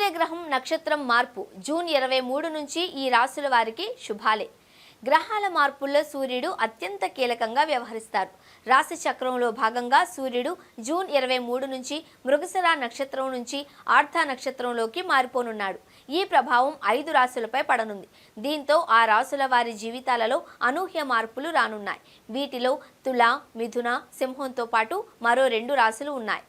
సూర్యగ్రహం నక్షత్రం మార్పు. జూన్ ఇరవై మూడు నుంచి ఈ రాశుల వారికి శుభాలే. గ్రహాల మార్పుల్లో సూర్యుడు అత్యంత కీలకంగా వ్యవహరిస్తారు. రాశి చక్రంలో భాగంగా సూర్యుడు జూన్ ఇరవై మూడు నుంచి మృగశిర నక్షత్రం నుంచి ఆర్థ నక్షత్రంలోకి మారిపోనున్నాడు. ఈ ప్రభావం ఐదు రాశులపై పడనుంది. దీంతో ఆ రాశుల వారి జీవితాలలో అనూహ్య మార్పులు రానున్నాయి. వీటిలో తుల మిథున సింహంతో పాటు మరో రెండు రాశులు ఉన్నాయి.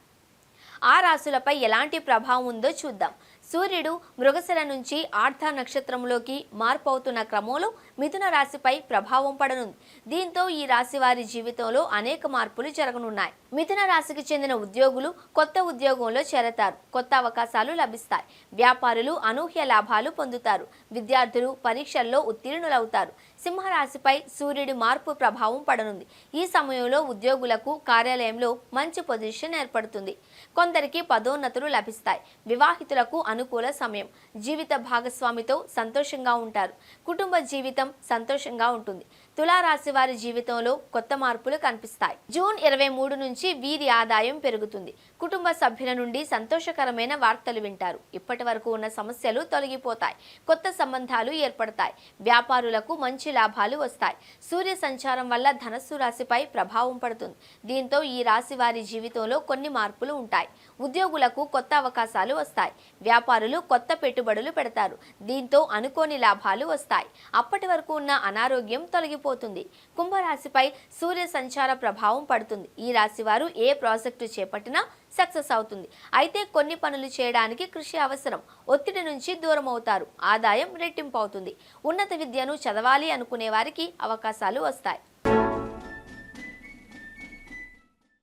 ఆ రాశులపై ఎలాంటి ప్రభావం ఉందో చూద్దాం. సూర్యుడు మృగశిర నుంచి ఆర్థ నక్షత్రంలోకి మార్పు అవుతున్న క్రమంలో మిథున రాశిపై ప్రభావం పడనుంది. దీంతో ఈ రాశి వారి జీవితంలో అనేక మార్పులు జరగనున్నాయి. మిథున రాశికి చెందిన ఉద్యోగులు కొత్త ఉద్యోగంలో చేరతారు. కొత్త అవకాశాలు లభిస్తాయి. వ్యాపారులు అనూహ్య లాభాలు పొందుతారు. విద్యార్థులు పరీక్షల్లో ఉత్తీర్ణులవుతారు. సింహరాశిపై సూర్యుడి మార్పు ప్రభావం పడనుంది. ఈ సమయంలో ఉద్యోగులకు కార్యాలయంలో మంచి పొజిషన్ ఏర్పడుతుంది. కొందరికి పదోన్నతులు లభిస్తాయి. వివాహితులకు అనుకూల సమయం. జీవిత భాగస్వామితో సంతోషంగా ఉంటారు. కుటుంబ జీవితం సంతోషంగా ఉంటుంది. తులారాశి వారి జీవితంలో కొత్త మార్పులు కనిపిస్తాయి. జూన్ ఇరవై మూడు నుంచి వీరి ఆదాయం పెరుగుతుంది. కుటుంబ సభ్యుల నుండి సంతోషకరమైన వార్తలు వింటారు. ఇప్పటి వరకు ఉన్న సమస్యలు తొలగిపోతాయి. కొత్త సంబంధాలు ఏర్పడతాయి. వ్యాపారులకు మంచి లాభాలు వస్తాయి. సూర్య సంచారం వల్ల ధనస్సు రాశిపై ప్రభావం పడుతుంది. దీంతో ఈ రాశి వారి జీవితంలో కొన్ని మార్పులు ఉంటాయి. ఉద్యోగులకు కొత్త అవకాశాలు వస్తాయి. వ్యాపారులు కొత్త పెట్టుబడులు పెడతారు. దీంతో అనుకోని లాభాలు వస్తాయి. అప్పటి వరకు ఉన్న అనారోగ్యం తొలగిపోతుంది. కుంభరాశిపై సూర్య సంచార ప్రభావం పడుతుంది. ఈ రాశి వారు ఏ ప్రాజెక్టు చేపట్టినా సక్సెస్ అవుతుంది. అయితే కొన్ని పనులు చేయడానికి కృషి అవసరం. ఒత్తిడి నుంచి దూరం అవుతారు. ఆదాయం రెట్టింపు అవుతుంది. ఉన్నత విద్యను చదవాలి అనుకునే వారికి అవకాశాలు వస్తాయి.